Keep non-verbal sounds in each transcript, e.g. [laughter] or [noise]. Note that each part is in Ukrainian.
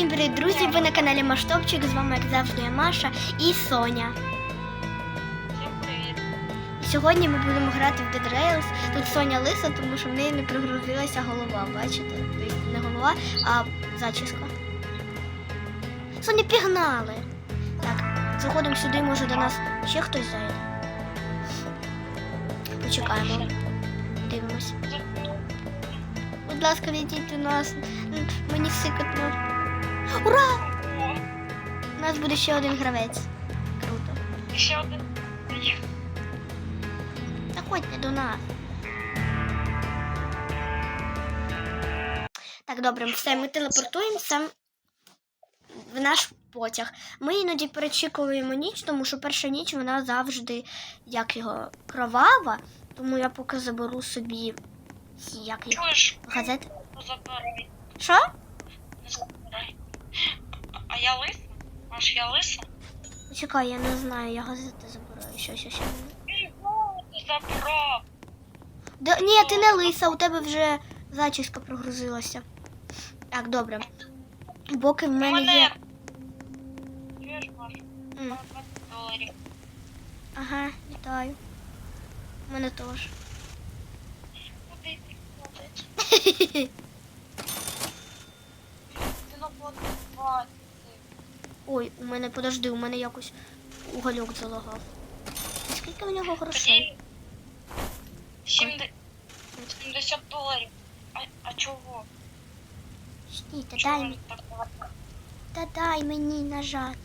Всім привіт, друзі! Ви на каналі Маштопчик. З вами, як завжди, я Маша і Соня. Всім привіт. Сьогодні ми будемо грати в Dead Rails. Тут Соня лиса, тому що в неї не прогрузилася голова. Бачите? Не голова, а зачіска. Соня пігнали. Так, заходимо сюди, може до нас ще хтось зайде. Почекаємо. Дивимось. Будь ласка, відійдіть до нас. Мені сикотно. Ура! У нас буде ще один гравець. Круто. ще один. Заходьте до нас. Так, добре, все, ми телепортуємося в наш потяг. Ми іноді перечікуємо ніч, тому що перша ніч вона завжди як його кровава. Тому я поки заберу собі як їх Чуєш? газети. Ну, Забирай. Що? Забирай. А я лиса? Аж я лиса? Чекай, я не знаю, я газети забираю. Що, що, що. Його ти забрав. Да, ні, ти не лиса, у тебе вже зачіска прогрузилася. Так, добре. Поки в мене є. Чуєш, Маш? М. 20 доларів. Ага, вітаю. У мене теж. Куди ти ходиш? [laughs] Ти на 20. Ой, у мене подожди, у мене якось угольок залагав. А Скільки в нього грошей? 70 70 доларів. А, а чого? Стійте, Чого дай мені. Та дай мені нажати.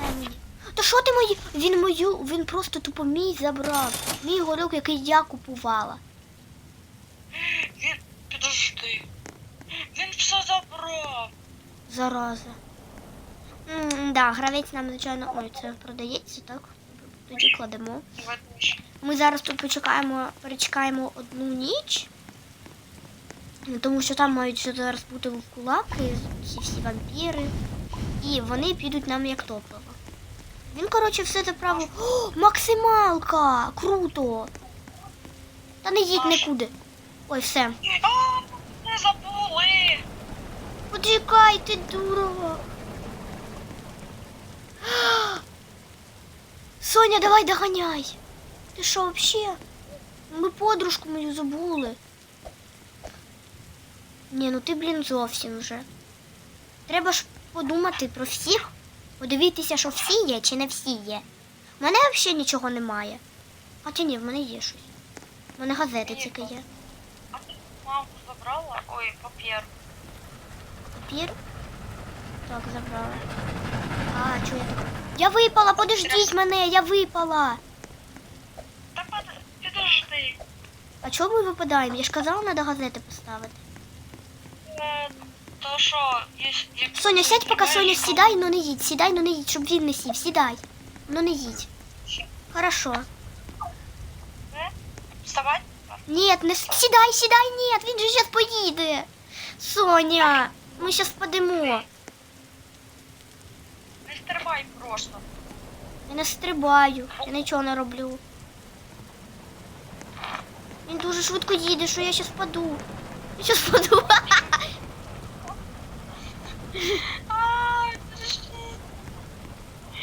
Дай мені. Та що ти мої? Він мою, він просто тупо мій забрав. Мій угольок, який я купувала. Він, підожди. Він все забрав. Зараза. М, да, гравець нам, звичайно, ой, це продається, так? Тоді кладемо. Ми зараз тут почекаємо, перечекаємо одну ніч. Ну, Тому що там мають ще зараз бути вовкулаки, ці всі вампіри. І вони підуть нам як топливо. Він, коротше, все заправив. О, максималка! Круто! Та не їдь нікуди. Ой, все. А, ти дура. Соня, давай доганяй. Ти що, вообще? Ми подружку мою забули. Ні, ну ти, блін, зовсім вже. Треба ж подумати про всіх, подивитися, що всі є чи не всі є. У мене взагалі нічого немає. Хоча ні, в мене є щось. У мене газети тільки є. А ти мамку забрала? Ой, папір. Папір? Так, забрала. А, чого я так? Я випала, подождіть мене, я випала. Та под- підожди. А чого ми випадаємо? Я ж казала, треба газети поставити. Е, То що, є... є- Соня, сядь, поки Соня сідай, ну не їдь, сідай, ну не їдь, щоб він не сів, сідай. Ну не їдь. Хорошо. Е? Вставай? Ні, не с- сідай, сідай, ні, він же зараз поїде. Соня, ми зараз впадемо. Не стрибай просто. Я не стрибаю, я нічого не роблю. Він дуже швидко їде, що я зараз впаду. Я зараз впаду. [laughs]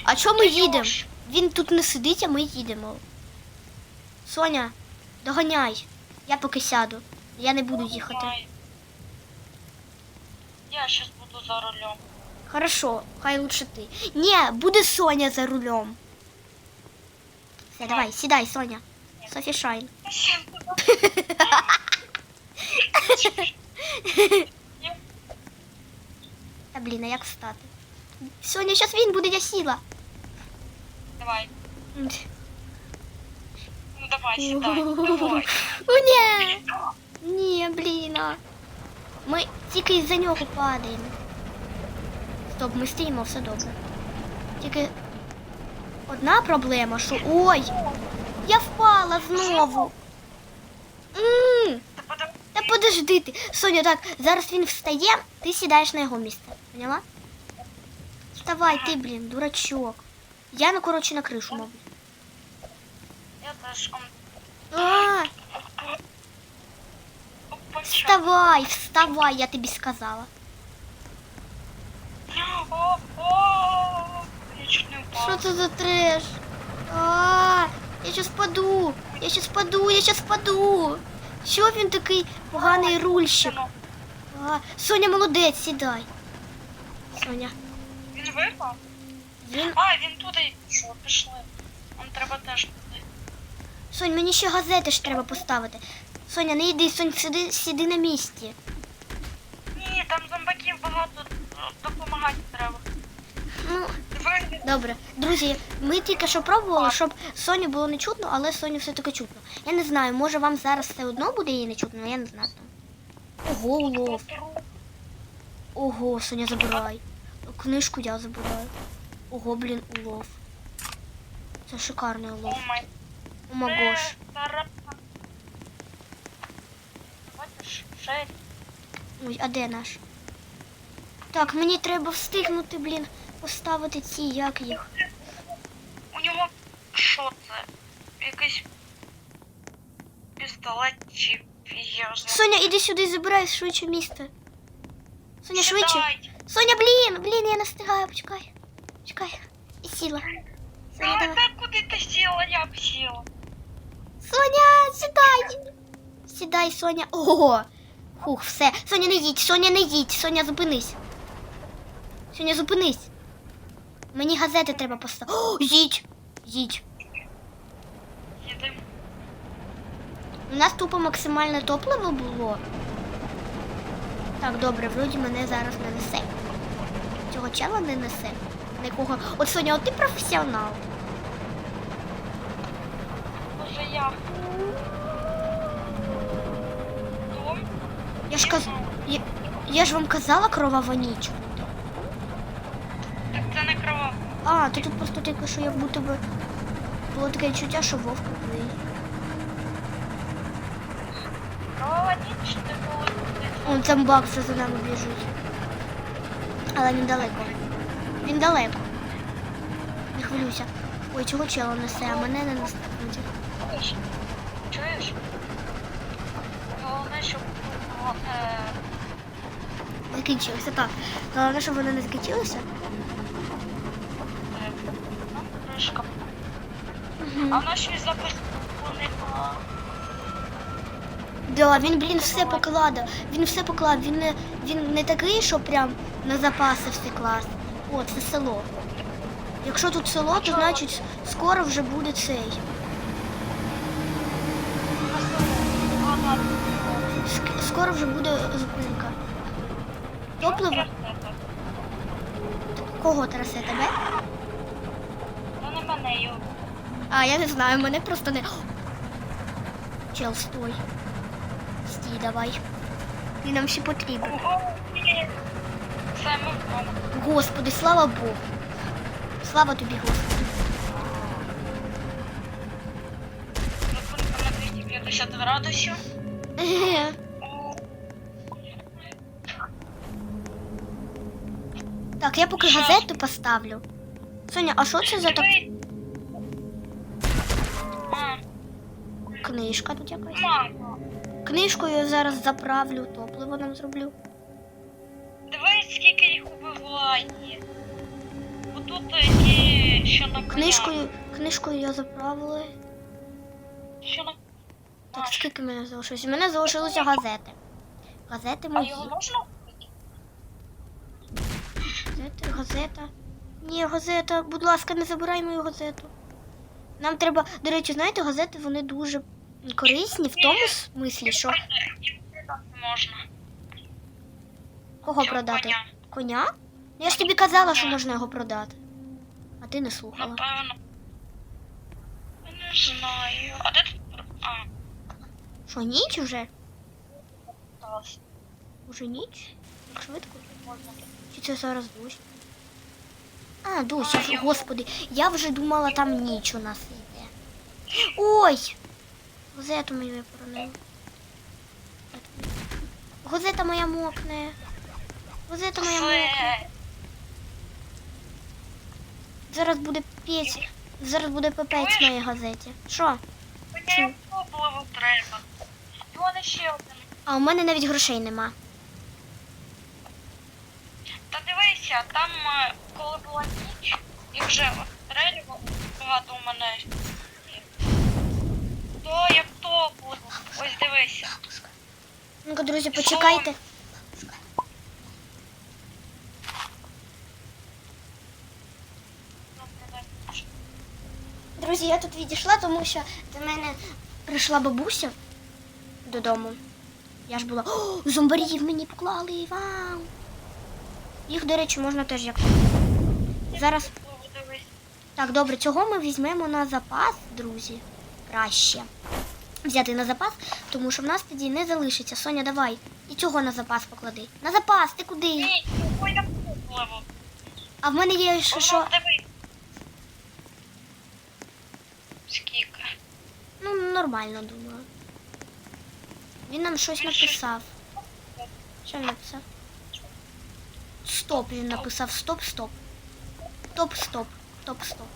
А чого ми їдемо? Він тут не сидить, а ми їдемо. Соня, доганяй. Я поки сяду. Я не буду їхати. Ай. Я щас буду за рулем. Хорошо, хай лучше ти. Ні, буде Соня за рулем. Все, давай, сідай, Соня. Софі Шайн. [laughs] Та [laughs] блін, а як встати? Соня, зараз він буде, я сіла. Давай. Ну давай, сідай. Давай. [laughs] О, ні. Ні, блін. Ми тільки з-за нього падаємо. Стоп, ми стоїмо, все добре. Тільки одна проблема, що. Ой! Я впала знову. М, Та подо- Та подожди ти. Соня, так, зараз він встає, ти сідаєш на його місце. Поняла? Вставай, ти, блін, дурачок. Я, ну, коротше, на кришу, мабуть. Я теж. А? Вставай, вставай, я тобі сказала. Що це за треш? А, я щас впаду. Я щас впаду, я щас впаду. Що він такий поганий рульщик? А, Соня молодець, сідай. Соня. Він випав? Він. А, він туди пішов, пішли. Нам треба теж туди. Сонь, мені ще газети ж треба поставити. Соня, не йди, Сонь, сиди, сиди на місці. Ні, там зомбаків багато допомагати треба. Ну, добре. Друзі, ми тільки що пробували, щоб Соню було не чутно, але Соню все-таки чутно. Я не знаю, може вам зараз все одно буде її не чутно, але я не знаю. Ого, улов. Ого, Соня, забирай. Книжку я забираю. Ого, блін, улов. Це шикарний улов. О магош. Це Ой, а де наш? Так, мені треба встигнути, блін, поставити ці, як їх. У нього що це? Якийсь пістолет чи я не Соня, іди сюди, забирай швидше місце. Соня, швидше. Соня, блін, блін, я не встигаю, почекай. Почекай. І сіла. Соня, А давай. так куди ти сіла, я б сіла. Соня, сідай. Сідай, Соня. Ого. Хух, все. Соня, не їдь, Соня, не їдь. Соня, зупинись. Соня, зупинись. Мені газети треба поставити. О, їдь. Їдь. У нас тупо максимальне топливо було. Так, добре, вроді мене зараз не несе. Цього чела не несе. Нікого. От Соня, от ти професіонал. Може я. Я ж каз... я... я ж вам казала кровава ніч. Так це не крова. А, то тут просто тільки що як будто би було таке відчуття, що вовк туди. Крова ніч коли куди. Он там все за нами біжить. Але він далеко. Він далеко. Не хвилюйся. Ой, чого чела несе, а мене не несе. Чуєш? Чуєш? Головне, щоб о, Закінчилося, так. Головне, щоб воно не закінчилося. кришка. Угу. А в нас щось запис вони Да, він, блін, все покладав. Він все поклав. Він не, він не такий, що прям на запаси все клас. О, це село. Якщо тут село, то значить скоро вже буде цей. Ага. Ск- Скоро вже буде зупинка. Топливо? Кого трасе тебе? Та не мене його. А, я не знаю, мене просто не. Чел, стой. Стій, давай. Він нам ще потрібен. Господи, слава Богу. Слава тобі, Господи. Зупинка на 250 градусів. [laughs] Так, я поки газету поставлю. Соня, а що це за так... книжка тут якась? Книжкою я зараз заправлю, топливо нам зроблю. Дивись, скільки їх убиває. Отут ті, що на коня. Книжкою, книжкою я заправила. Що на... Так, скільки мене залишилось? У мене залишилися газети. Газети А його можна? Газети, газета. Ні, газета, будь ласка, не забирай мою газету. Нам треба, до речі, знаєте, газети вони дуже корисні в тому смислі, що можна. кого продати? коня. Коня? Ну, Я ж тобі казала, що можна його продати. А ти не слухала. Напевно. Я Не знаю. А де тут? А, Що, ніч уже? Уже ніч? Так швидко? Можна. Чи це зараз дощ? А, дощ, А, вже, я- господи, я вже думала, там ніч у нас йде. Ой! Газету мою я поронила. Газета моя мокне. Газета моя мокне. Зараз буде пець. Зараз буде пепець моїй газеті. Що? Мені треба. Вони ще один. А у мене навіть грошей нема. Та дивися, там, е, коли була ніч, і вже обстрілював багато у мене. То як то було. Ось дивися. Ну-ка, друзі, почекайте. Друзі, я тут відійшла, тому що до мене прийшла бабуся додому. Я ж була. О, зомбарів мені поклали! Вау! Їх, до речі, можна теж як. Зараз. Так, добре, цього ми візьмемо на запас, друзі. Краще. Взяти на запас, тому що в нас тоді не залишиться. Соня, давай. І цього на запас поклади. На запас, ти куди? А в мене є ще що. Скільки? Ну, нормально, думаю. Він нам щось написав. Що він написав? Стоп, він написав стоп, стоп. Стоп, стоп. Стоп, стоп.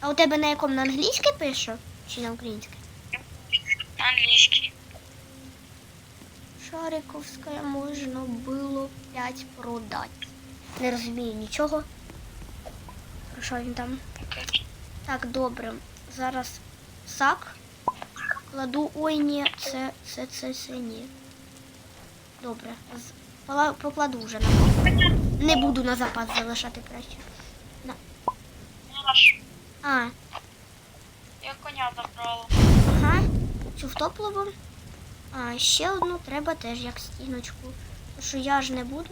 А у тебе на якому на англійській пише? Чи на українській? На англійський. Шариковська можна було 5 продати. Не розумію нічого. Про що він там? Так, добре. Зараз сак. Кладу. Ой, ні, це, це, це, це ні. Добре. Покладу вже на Не буду на запас залишати краще. Наш. А, Я коня забрала. ага. Цю втопливу. А, ще одну треба теж як стіночку. Тому що я ж не буду.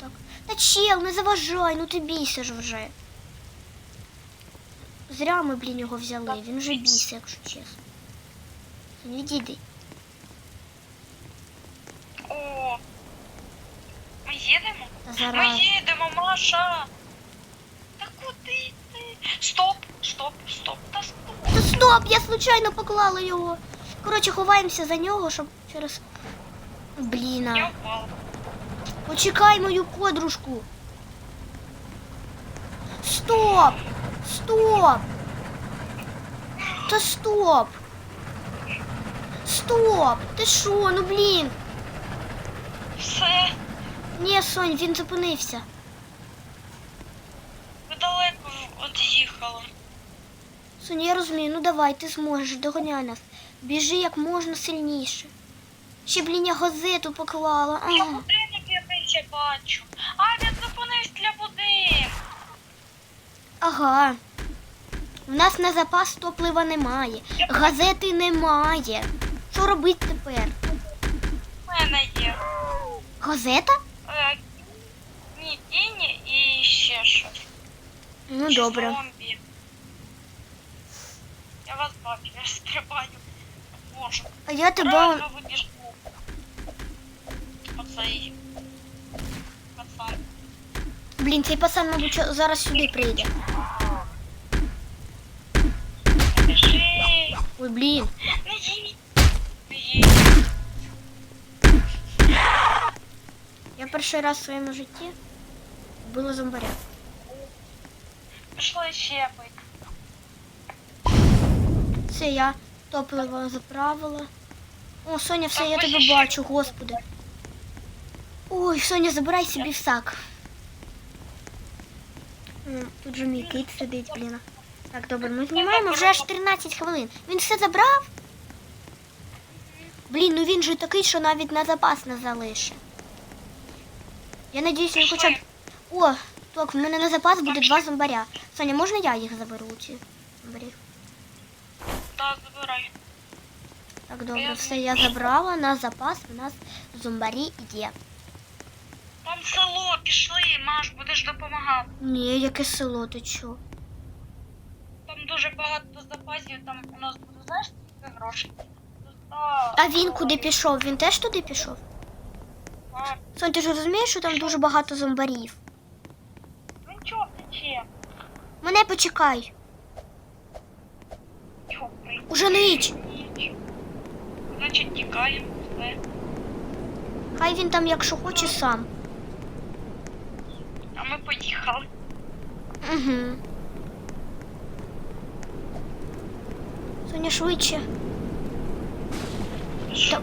так. Та чел, не заважай, ну ти бійся ж вже. Зря ми, блін, його взяли. Він вже бійся, якщо чесно. Не відійди. О. Ми їдемо? Та Ми їдемо, Маша. Та куди ти? Стоп, стоп, стоп, та стоп. Та стоп, я случайно поклала його. Коротше, ховаємося за нього, щоб через. Блін. Я а. впала. Почекай мою подружку. Стоп! Стоп! Та стоп! Стоп! Ти що? Ну блін! Все, Ні, Сонь, він зупинився. ви далеко від'їхали. Соня, я розумію, ну давай, ти зможеш, доганяй нас. Біжи як можна сильніше. Ще, блін, я газету поклала. Я Ага. будинок якийсь я бачу. А, він зупинився для будинку. Ага. У нас на запас топлива немає. Газети немає. Що робити тепер? У мене є. Газета? Е, ні, тіні і ще щось. Ну Чи добре. Зомбі. Я вас бачу, я стрибаю. Боже. А я тебе. Реально вибіжу. Оцей. Пацан. Блін, цей пацан, мабуть, зараз сюди прийде. Ой, блін. Я перший раз в своєму житті вбила зомбаря. Пішла ще. Це я топливо заправила. О, Соня, все, я тебе бачу, господи. Ой, Соня, забирай собі в сак. Тут же мій кит сидить, блін. Так, добре, ми знімаємо вже аж 13 хвилин. Він все забрав? Блін, ну він же такий, що навіть на запас не залишить. Я надіюсь, він хоча б. О, так, в мене на запас буде два зомбаря. Соня, можна я їх заберу, ці зомбарі? Так, забирай. Так, добре, все я забрала. На запас у нас зомбарі є. Там село, пішли, Маш, будеш допомагати. Ні, яке село, ти чо? Там дуже багато запасів, там у нас буде, знаєш, скільки грошей. А він куди пішов? Він теж туди пішов? А, Сонь, ти ж розумієш, що там дуже багато зомбарів. ну чого тече? Мене почекай. Чого? Уже ніч. Ніч. Значить, тікаємо. Все. Хай він там, якщо хоче, сам. Ми поїхали. Угу. Соня, швидше. Там,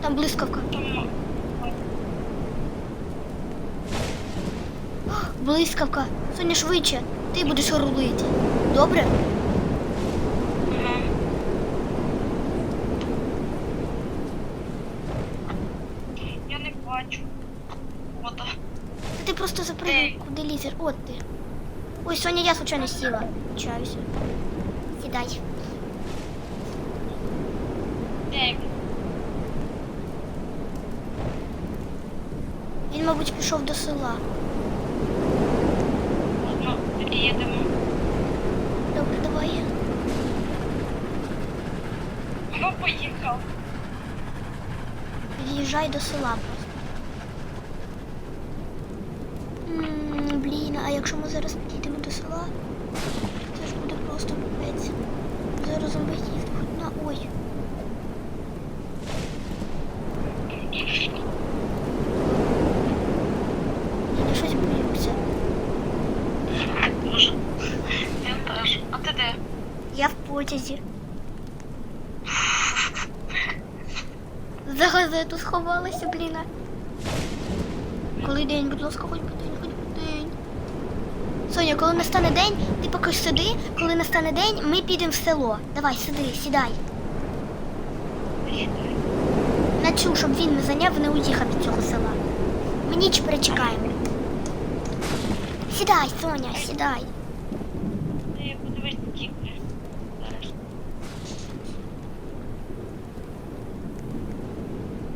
Там блискавка. Блискавка. Соня, швидше. Ти будеш рулити. Добре? Ага. Я не бачу. Вода. Та ти просто лізеш. От ти. Ой, Соня, я случайно сіла. Чаюся. Сідай. Він? Він, мабуть, пішов до села. Ну, тоді їдемо. Добре, давай. Ну, поїхав. Під'їжджай до села просто. М, Блін, а якщо ми зараз підійдемо до села, це ж буде просто капець. Зараз зомбаків хоч на ой. Я щось боюся. Боже. Я теж. А ти де? Я в потязі. За газету сховалася, блін. Коли день, будь ласка, хоч би день, хоч би день. Соня, коли настане день, ти поки сиди, коли настане день, ми підемо в село. Давай, сиди, сідай. На цю, щоб він не зайняв, не уїхав від цього села. Ми ніч перечекаємо. Сідай, Соня, сідай.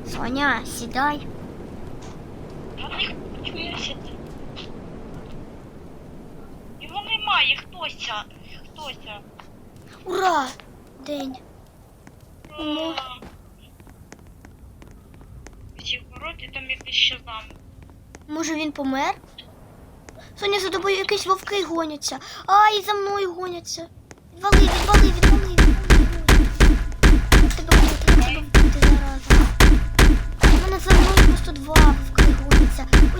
Соня, сідай. А не хочу сидіти. Його немає, хтось. Хтось. Ура! День. Ну. В цій городі там якийсь щазам. Може він помер? Соня, за тобою якісь вовки гоняться. Ай, за мною гоняться. Відвали, відвали, відвали, відвали. Тебе вбити, тебе вбити зараза. У мене за мною просто два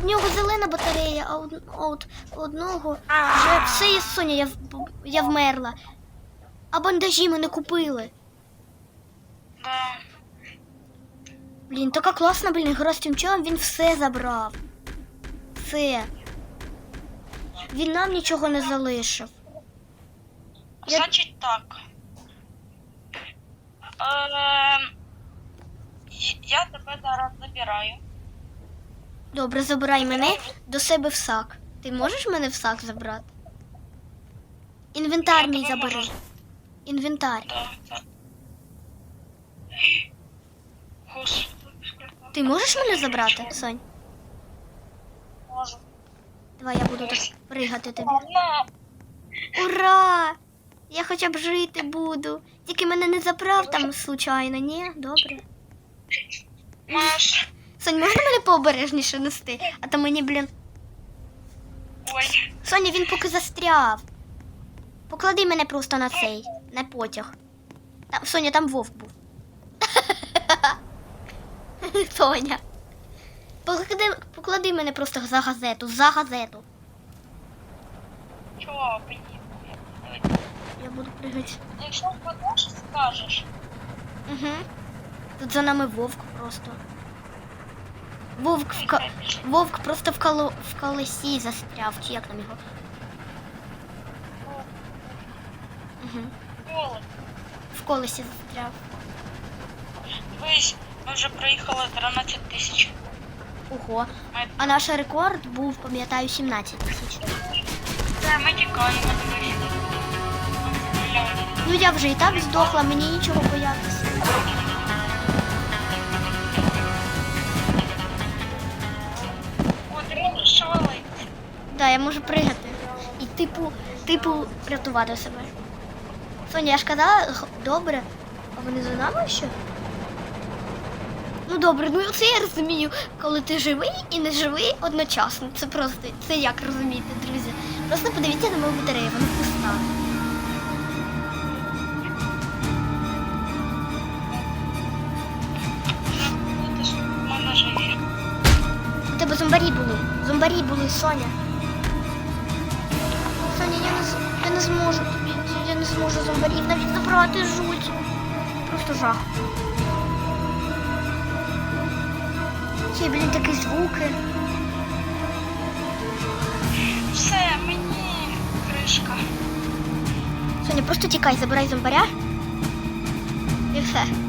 У нього зелена батарея, а од- от одного вже все є Соня, я, в- я вмерла. А бандажі ми не купили. Да. Блін, така класна, блін, гра з тим челом, він все забрав. Все. Він нам нічого не залишив. Я- Значить так. І- я тебе зараз забираю. Добре, забирай мене до себе в сак. Ти можеш мене в сак забрати? Інвентар мій забери. Інвентар. Ти можеш мене забрати, Сонь? Можу. Давай я буду так пригати тобі. Ура! Я хоча б жити буду. Тільки мене не забрав там случайно, ні? Добре. Маш. Сонь, можна мене пообережніше нести? А то мені, блін. Ой. Соня, він поки застряв. Поклади мене просто на цей, на потяг. Там, Соня, там вовк був. [laughs] Соня. Поклади, поклади мене просто за газету, за газету. Чого, поїхали. Я буду пригати. Якщо впадеш, скажеш. Угу. Тут за нами вовк просто. Вовк в, ка- вовк просто в, коло... в колесі застряв, чи як нам його? Угу. В колесі застряв. Дивись, ми вже проїхали 13 тисяч. Ого. А наш рекорд був, пам'ятаю, 17 тисяч. Це ми тікаємо, дивись. Ну я вже і так здохла, мені нічого боятися. Да, я можу пригати. І типу, типу, рятувати себе. Соня, я ж казала, добре. А вони за нами ще? Ну добре, ну це я розумію, коли ти живий і не живий одночасно. Це просто це як розуміти, друзі. Просто подивіться на мою батарею, вона пуста. У тебе зомбарі були. Зомбарі були, Соня. Соня, я не, я не зможу. Я не зможу зомбарів навіть забрати жуть. Просто жах. Ще, блін, такі звуки. Все, мені кришка. Соня, просто тікай, забирай зомбаря. І. Все.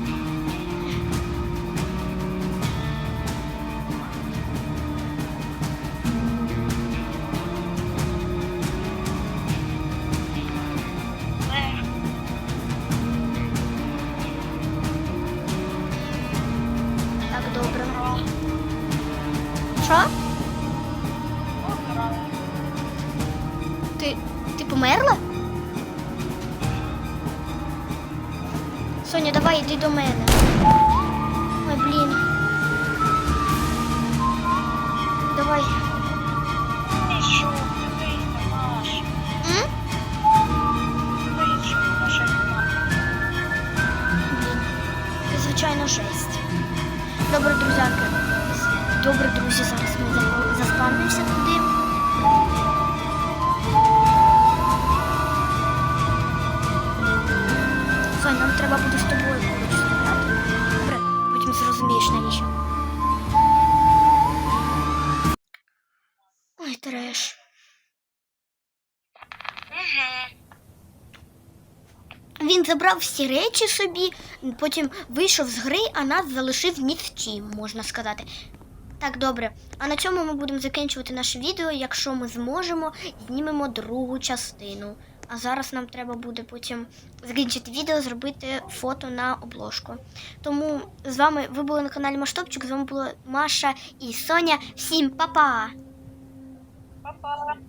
Добре. Що? Ти. ти померла? Соня, давай йди до мене. Ой, блін. Давай. Сонь, нам треба буде з тобою. Добре, потім зрозумієш навіщо. Ой, треш. Він забрав всі речі собі, потім вийшов з гри, а нас залишив ні можна сказати. Так, добре. А на цьому ми будемо закінчувати наше відео. Якщо ми зможемо, знімемо другу частину. А зараз нам треба буде потім закінчити відео, зробити фото на обложку. Тому з вами ви були на каналі Маштопчик, з вами була Маша і Соня. Всім па-па! Па-па.